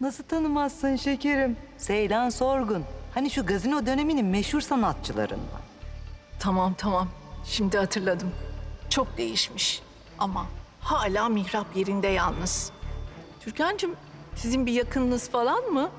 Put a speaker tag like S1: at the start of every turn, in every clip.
S1: Nasıl tanımazsın şekerim? Seylan Sorgun. Hani şu gazino döneminin meşhur sanatçılarından.
S2: Tamam tamam. Şimdi hatırladım. Çok değişmiş. Ama hala mihrap yerinde yalnız. Türkan'cığım sizin bir yakınınız falan mı?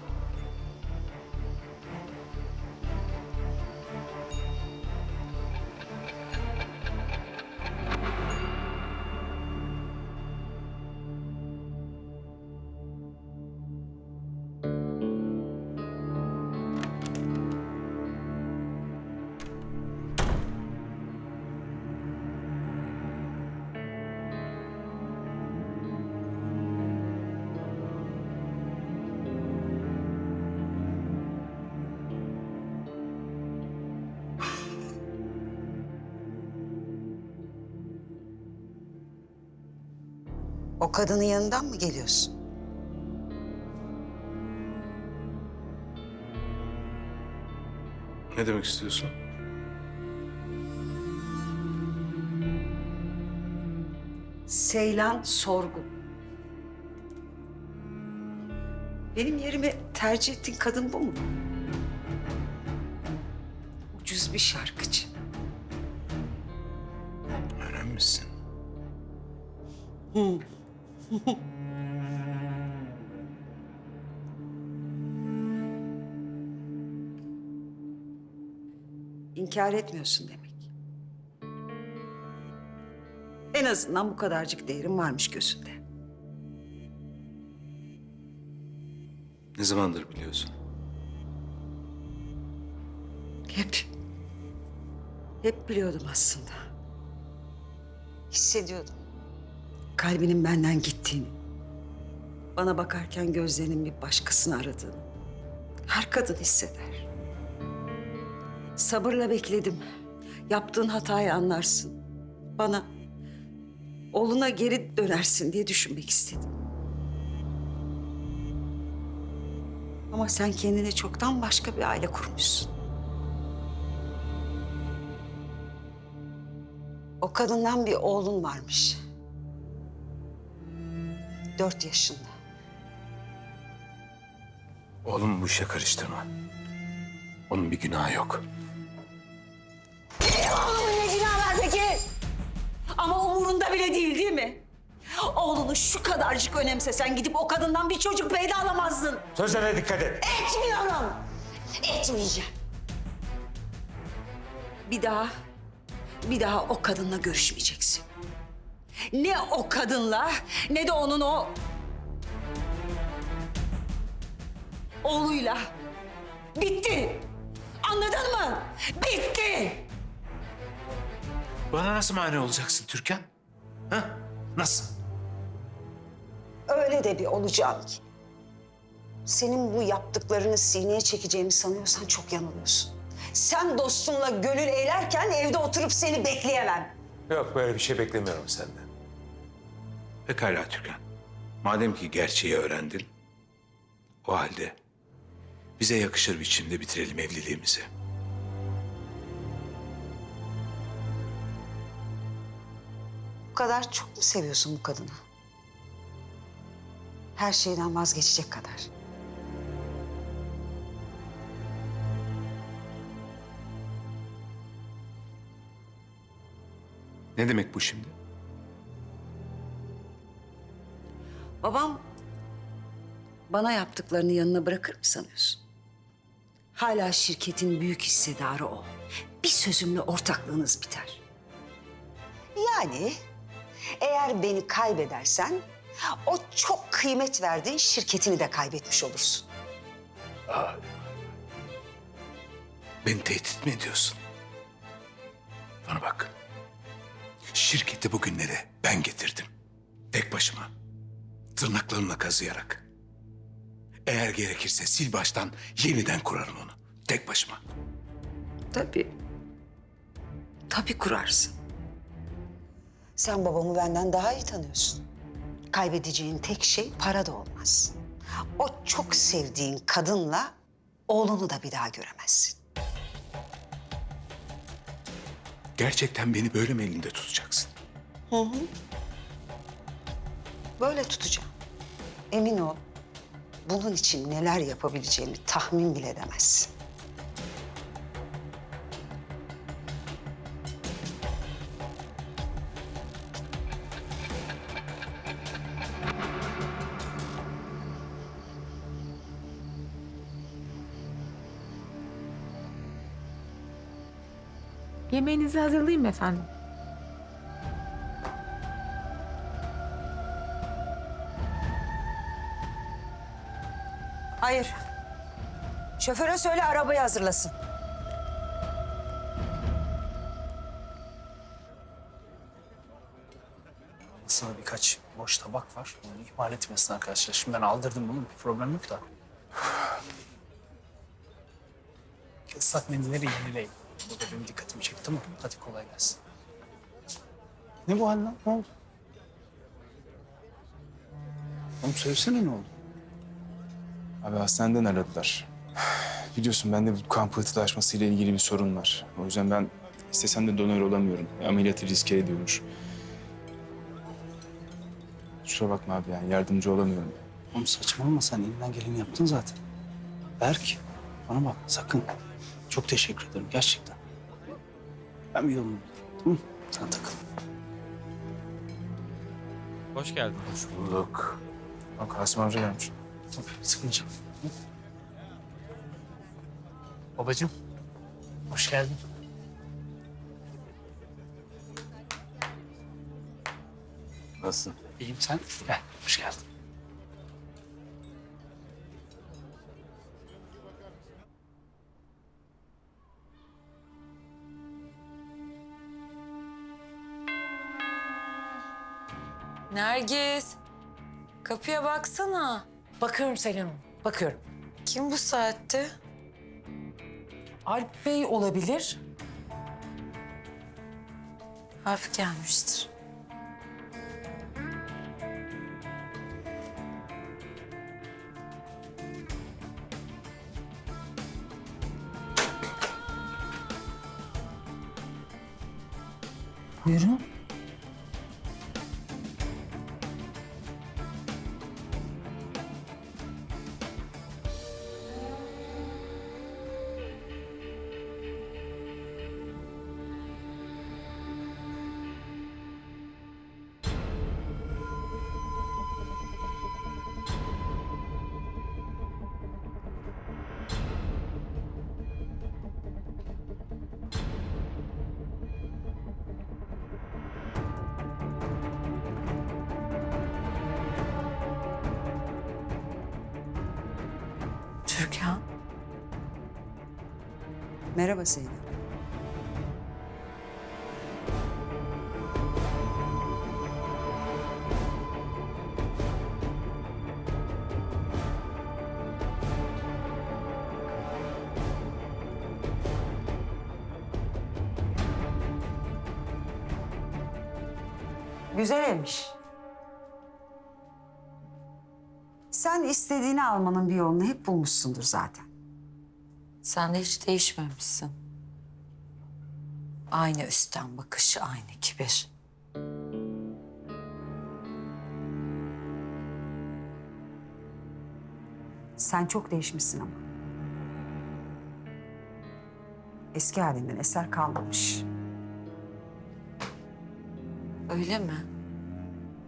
S3: O kadının yanından mı geliyorsun?
S4: Ne demek istiyorsun?
S3: Seylan Sorgun. Benim yerime tercih ettiğin kadın bu mu? Ucuz bir şarkıcı.
S4: Öğrenmişsin.
S3: İnkar etmiyorsun demek. En azından bu kadarcık değerim varmış gözünde.
S4: Ne zamandır biliyorsun?
S3: Hep, hep biliyordum aslında. Hissediyordum. Kalbinin benden gittiğini. Bana bakarken gözlerinin bir başkasını aradığını. Her kadın hisseder. Sabırla bekledim. Yaptığın hatayı anlarsın. Bana, oğluna geri dönersin diye düşünmek istedim. Ama sen kendine çoktan başka bir aile kurmuşsun. O kadından bir oğlun varmış. Dört yaşında.
S4: Oğlum bu işe karıştırma. Onun bir günahı yok.
S3: Oğlumun ne günahı var peki? Ama umurunda bile değil değil mi? Oğlunu şu kadarcık önemsesen gidip o kadından bir çocuk peyda alamazdın.
S4: Sözlerine dikkat et.
S3: Etmiyorum. Etmeyeceğim. Bir daha, bir daha o kadınla görüşmeyeceksin. Ne o kadınla ne de onun o... Oğluyla. Bitti. Anladın mı? Bitti.
S4: Bana nasıl mani olacaksın Türkan? Ha? Nasıl?
S3: Öyle de bir olacağım ki. Senin bu yaptıklarını sineye çekeceğimi sanıyorsan çok yanılıyorsun. Sen dostunla gönül eğlerken evde oturup seni bekleyemem.
S4: Yok böyle bir şey beklemiyorum senden. Pekala Türkan. Madem ki gerçeği öğrendin, o halde bize yakışır biçimde bitirelim evliliğimizi.
S3: Bu kadar çok mu seviyorsun bu kadını? Her şeyden vazgeçecek kadar.
S4: Ne demek bu şimdi?
S3: Babam bana yaptıklarını yanına bırakır mı sanıyorsun? Hala şirketin büyük hissedarı o. Bir sözümle ortaklığınız biter. Yani eğer beni kaybedersen o çok kıymet verdiğin şirketini de kaybetmiş olursun.
S4: Beni tehdit mi ediyorsun? Bana bak. Şirketi bugünlere ben getirdim. Tek başıma. Tırnaklarımla kazıyarak. Eğer gerekirse sil baştan yeniden kurarım onu. Tek başıma.
S3: Tabii. Tabii kurarsın. Sen babamı benden daha iyi tanıyorsun. Kaybedeceğin tek şey para da olmaz. O çok sevdiğin kadınla oğlunu da bir daha göremezsin.
S4: Gerçekten beni böyle mi elinde tutacaksın?
S3: Böyle tutacağım. Emin ol. bunun için neler yapabileceğimi tahmin bile edemezsin.
S5: Yemeğinizi hazırlayayım efendim.
S3: Hayır. Şoföre söyle arabayı hazırlasın.
S6: Masada birkaç boş tabak var. Onu ihmal etmesin arkadaşlar. Şimdi ben aldırdım bunu. Bir problem yok da. Islak mendilleri yenileyin. Bu da benim dikkatimi çekti mı? Hadi kolay gelsin. Ne bu hal lan? Ne oldu? Oğlum söylesene ne oldu?
S7: Abi hastaneden aradılar. Biliyorsun bende bu kan pıhtılaşması ile ilgili bir sorun var. O yüzden ben istesem de donör olamıyorum. Ameliyatı riske ediyormuş. Kusura bakma abi yani yardımcı olamıyorum.
S6: Oğlum saçmalama sen elinden geleni yaptın zaten. Berk bana bak sakın. Çok teşekkür ederim gerçekten. Ben bir yolunu bulurum. Tamam mı? Sen takıl.
S8: Hoş geldin.
S7: Hoş bulduk. Bak Asım amca gelmiş.
S6: Hı? Babacığım hoş geldin.
S7: Nasılsın?
S6: İyiyim sen? Gel hoş geldin.
S9: Nergis, kapıya baksana.
S10: Bakıyorum Selin Hanım, bakıyorum.
S9: Kim bu saatte?
S10: Alp Bey olabilir.
S9: Harf gelmiştir.
S10: Buyurun.
S3: Merhaba Zeynep. Güzel evmiş. Sen istediğini almanın bir yolunu hep bulmuşsundur zaten.
S9: Sen de hiç değişmemişsin. Aynı üstten bakış, aynı kibir.
S3: Sen çok değişmişsin ama. Eski halinden eser kalmamış.
S9: Öyle mi?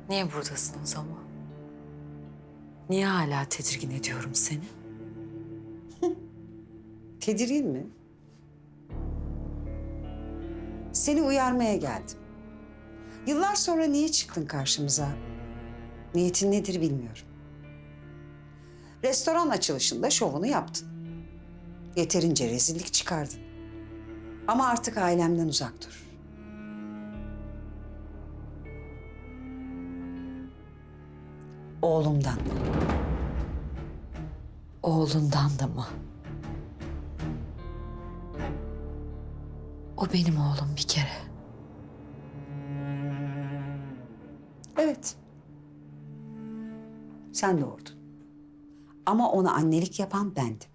S9: Niye buradasın o zaman? Niye hala tedirgin ediyorum seni?
S3: Tedirgin mi? Seni uyarmaya geldim. Yıllar sonra niye çıktın karşımıza? Niyetin nedir bilmiyorum. Restoran açılışında şovunu yaptın. Yeterince rezillik çıkardın. Ama artık ailemden uzak dur. Oğlumdan da.
S9: Oğlundan da mı? O benim oğlum bir kere.
S3: Evet. Sen doğurdun. Ama ona annelik yapan bendim.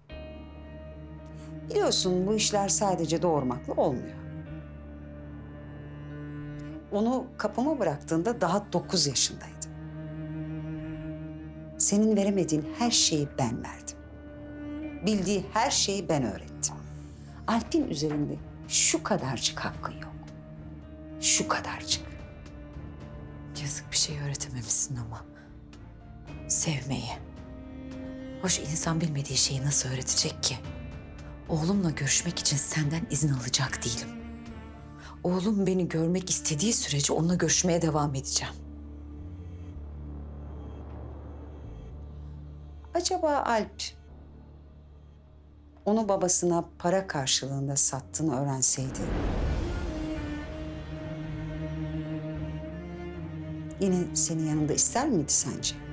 S3: Biliyorsun bu işler sadece doğurmakla olmuyor. Onu kapıma bıraktığında daha dokuz yaşındaydı. Senin veremediğin her şeyi ben verdim. Bildiği her şeyi ben öğrettim. Alp'in üzerinde şu kadarcık hakkın yok. Şu kadarcık.
S9: Yazık bir şey öğretememişsin ama. Sevmeyi. Hoş insan bilmediği şeyi nasıl öğretecek ki? Oğlumla görüşmek için senden izin alacak değilim. Oğlum beni görmek istediği sürece onunla görüşmeye devam edeceğim.
S3: Acaba Alp onu babasına para karşılığında sattığını öğrenseydi yine senin yanında ister miydi sence?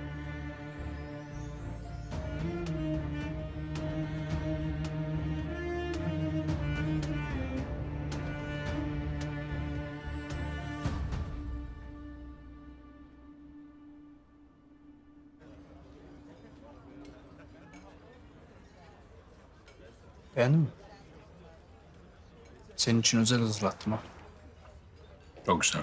S6: Beğendin mi? Senin için özel hazırlattım ha.
S4: Çok güzel.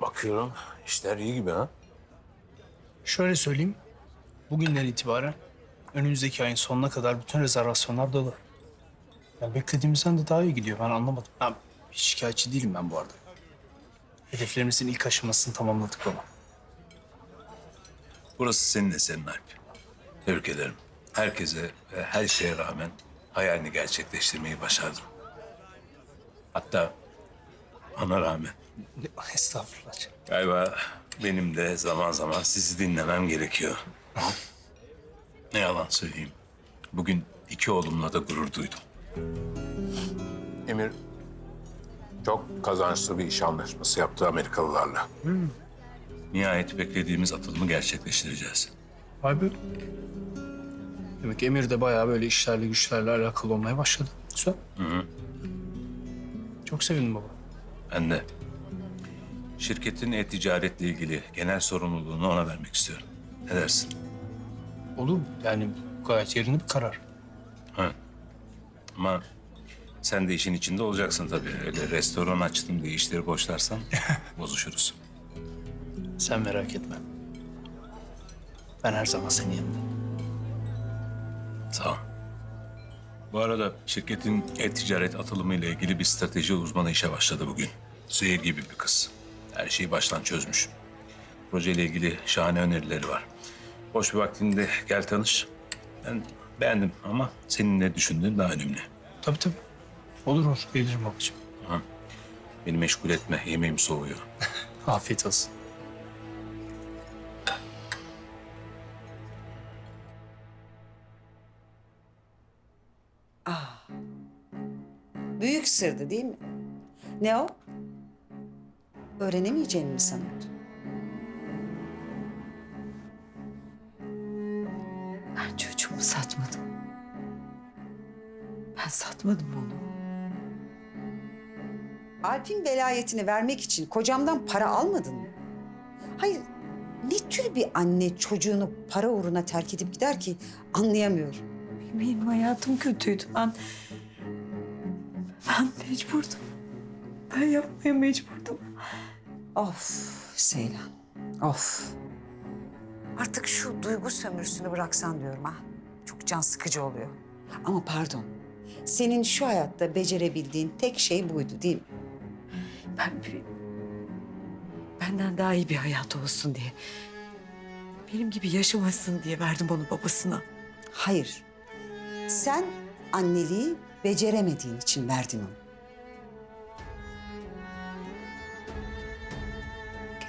S4: Bakıyorum işler iyi gibi ha.
S6: Şöyle söyleyeyim. Bugünden itibaren önümüzdeki ayın sonuna kadar bütün rezervasyonlar dolu. Yani beklediğimizden de daha iyi gidiyor. Ben anlamadım. Ha, hiç şikayetçi değilim ben bu arada. Hedeflerimizin ilk aşamasını tamamladık baba.
S4: Burası senin eserin Alp. Tebrik ederim. Herkese ve her şeye rağmen hayalini gerçekleştirmeyi başardın. Hatta ona rağmen.
S6: Estağfurullah. canım.
S4: Galiba benim de zaman zaman sizi dinlemem gerekiyor. ne yalan söyleyeyim. Bugün iki oğlumla da gurur duydum. Emir çok kazançlı bir iş anlaşması yaptı Amerikalılarla. Nihayet beklediğimiz atılımı gerçekleştireceğiz.
S6: Vay be. Demek Emir de bayağı böyle işlerle güçlerle alakalı olmaya başladı. Güzel. Çok sevindim baba.
S4: Ben de şirketin e-ticaretle ilgili genel sorumluluğunu ona vermek istiyorum. Ne dersin?
S6: Olur mu? Yani gayet yerinde bir karar.
S4: Ha. Ama sen de işin içinde olacaksın tabii. Öyle restoran açtım diye işleri boşlarsan bozuşuruz.
S6: Sen merak etme. Ben her zaman senin yanındayım.
S4: Sağ ol. Bu arada şirketin e-ticaret atılımı ile ilgili bir strateji uzmanı işe başladı bugün. Zehir gibi bir kız. Her şeyi baştan çözmüş. Projeyle ilgili şahane önerileri var. Boş bir vaktinde gel tanış. Ben beğendim ama senin ne düşündüğün daha önemli.
S6: Tabii tabii. Olur olur. Gelirim babacığım.
S4: Beni meşgul etme, yemeğim soğuyor.
S6: Afiyet olsun.
S3: Büyük sırdı değil mi? Ne o? Öğrenemeyeceğini mi sanıyordun?
S9: Ben çocuğumu satmadım. Ben satmadım onu.
S3: Alp'in velayetini vermek için kocamdan para almadın mı? Hayır, ne tür bir anne çocuğunu para uğruna terk edip gider ki anlayamıyorum.
S9: Benim hayatım kötüydü. Ben... Ben mecburdum. Ben yapmaya mecburdum.
S3: Of Seylan, of. Artık şu duygu sömürüsünü bıraksan diyorum ha. Çok can sıkıcı oluyor. Ama pardon, senin şu hayatta becerebildiğin tek şey buydu değil mi?
S9: Ben bir... Benden daha iyi bir hayat olsun diye. Benim gibi yaşamasın diye verdim onu babasına.
S3: Hayır, sen anneliği beceremediğin için verdin onu.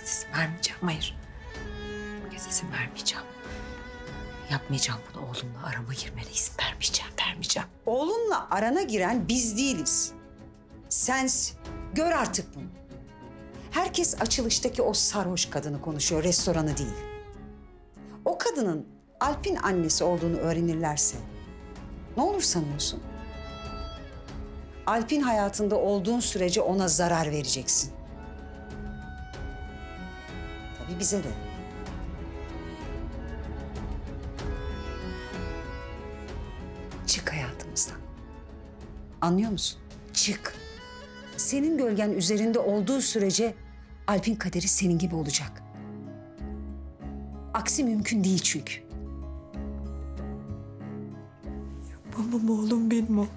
S9: İzin vermeyeceğim, hayır. İzin vermeyeceğim. Yapmayacağım bunu oğlumla arama girmene izin vermeyeceğim, vermeyeceğim.
S3: Oğlunla arana giren biz değiliz. Sensin. Gör artık bunu. Herkes açılıştaki o sarhoş kadını konuşuyor, restoranı değil. O kadının Alp'in annesi olduğunu öğrenirlerse ne olur sanıyorsun? Alp'in hayatında olduğun sürece ona zarar vereceksin. Tabii bize de. Çık hayatımızdan. Anlıyor musun? Çık. Senin gölgen üzerinde olduğu sürece Alp'in kaderi senin gibi olacak. Aksi mümkün değil çünkü.
S9: Yapamam oğlum benim o.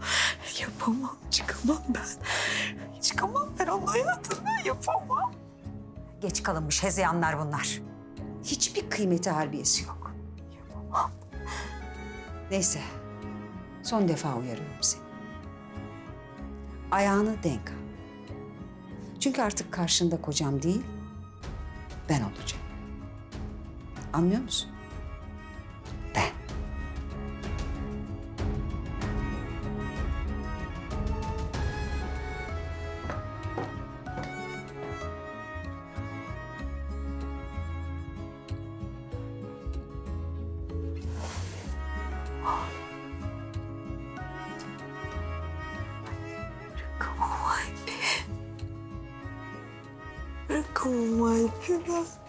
S9: Yapamam. Çıkamam ben. Çıkamam ben onun hayatından yapamam.
S3: Geç kalınmış hezeyanlar bunlar. Hiçbir kıymeti harbiyesi yok.
S9: Yapamam.
S3: Neyse. Son defa uyarıyorum seni. Ayağını denk al. Çünkü artık karşında kocam değil, ben olacağım. Anlıyor musun?
S9: Oh my goodness.